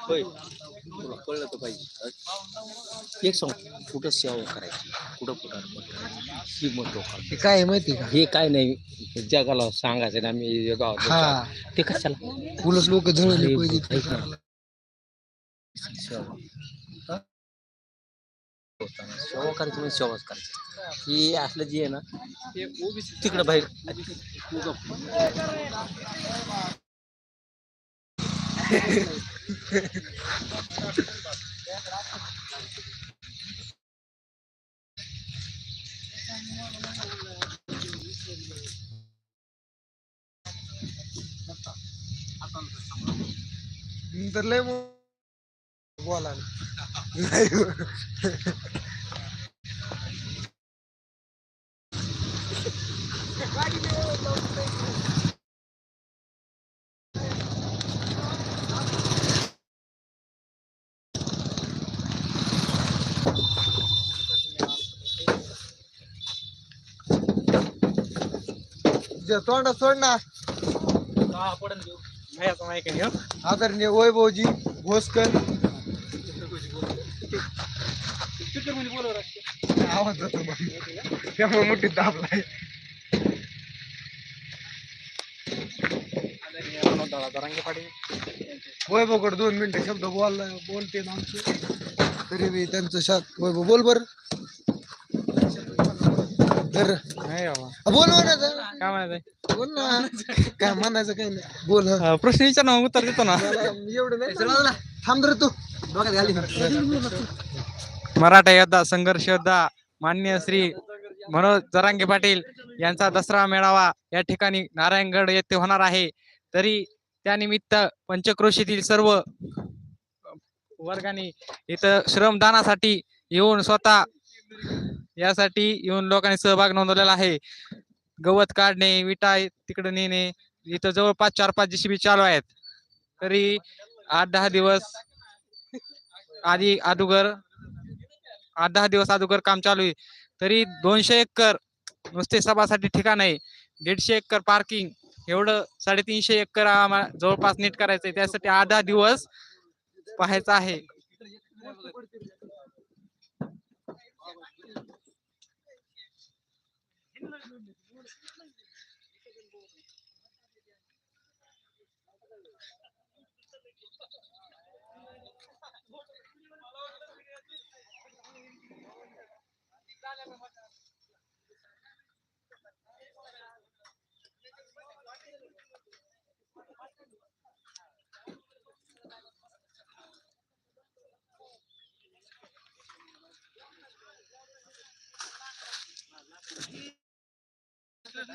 होय. कळलं तर पाहिजे. एक सांग कुठं सेवा करायची? कुठं कुठं ही महत्त्व ते काय आहे माहिती का? हे काय नाही जगाला सांगायचं ना मी गावात हा. ते कशाला? उलट लोक झळले अरे, पाहिजे ऐक ना. सेवा हा? सेवा करायची म्हणजे सेवाच करायची ही असलं जे आहे ना तिकडं बाहेर. नंतर लय मग बोला नाही तोंडा सोड ना. आदरणीय वैभवजी भोसकर. आवाज जातो. त्यामुळे मोठी दाबलाय वैभवकडे दोन मिनिटं शब्द बोल बोलते ना आमचे. तरी मी त्यांचं शाक वैभव बोल बर. तर बोल काय म्हणायचंय बोल ना. काय म्हणायचं काही नाही. बोल हं. प्रश्न विचार ना उत्तर देतो ना. मला एवढं नाही थांब रे तू. डोक्यात घाली मराठा योद्धा संघर्ष योद्धा मान्य श्री मनोज जरांगे पाटील यांचा दसरा मेळावा या ठिकाणी नारायणगड येथे होणार आहे. तरी त्यानिमित्त पंचक्रोशीतील सर्व वर्गाने इथं श्रमदानासाठी येऊन स्वतः यासाठी येऊन लोकांनी सहभाग नोंदवलेला आहे. गवत काढणे विटा तिकडे नेणे इथं जवळपास चार पाच जीसीबी चालू आहेत. तरी आठ दहा दिवस आधी अदुगर आठ दहा दिवस अगोदर काम चालू आहे. तरी दोनशे एकर नुसते सभासाठी ठिकाण आहे. दीडशे एकर पार्किंग एवढं साडेतीनशे एकर आम्हाला जवळपास नीट करायचंय. त्यासाठी आठ दहा दिवस पाहायचं आहे. Gracias.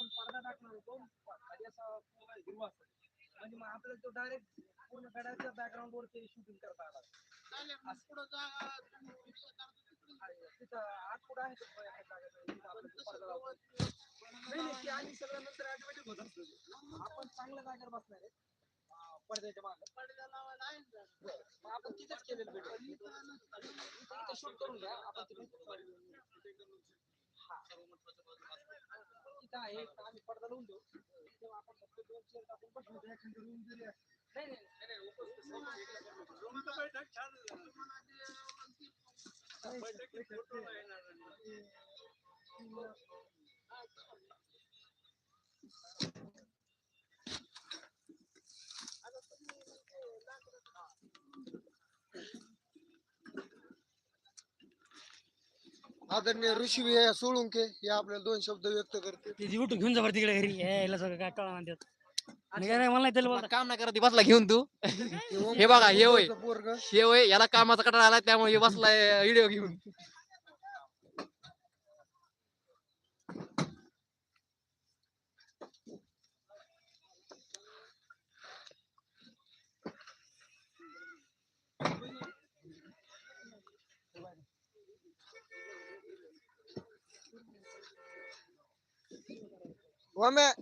आपण पडदा टाकणार होतो. खाली असा पूर्ण हिरवा असतो. म्हणजे मग आपल्याला तो डायरेक्ट पूर्ण गडाच्या बॅकग्राऊंड वर ते शूटिंग करता आला. तिथं आत आहे पडदा. नाही. नाही ते आणि सगळं नंतर ऑटोमॅटिक होत असतं. आपण चांगल्या जागेवर बसणार आहे. पडद्याच्या मागे. बरं. मग आपण तिथेच केलेलं भेटेल शूट करून घ्या. आपण तिथे आहे तर आम्ही पडदा लावून देऊ. तेव्हा आपण फक्त दोन चेअर टाकून बसू नाही नाही बैठक आदरणीय ऋषी विहाय सोळुंके हे आपल्याला दोन शब्द व्यक्त करते. ते उठून घेऊन जा बरं तिकडे घरी. यायला सगळं काय कळा म्हणतात आणि काय नाही मला नाही त्याला बोलता. काम नाही करत बसला घेऊन तू. हे बघा, हे होय. पोरग. हे होय याला कामाचा कटाळा आला त्यामुळे हे बसलाय व्हिडिओ घेऊन. Well, I'm at.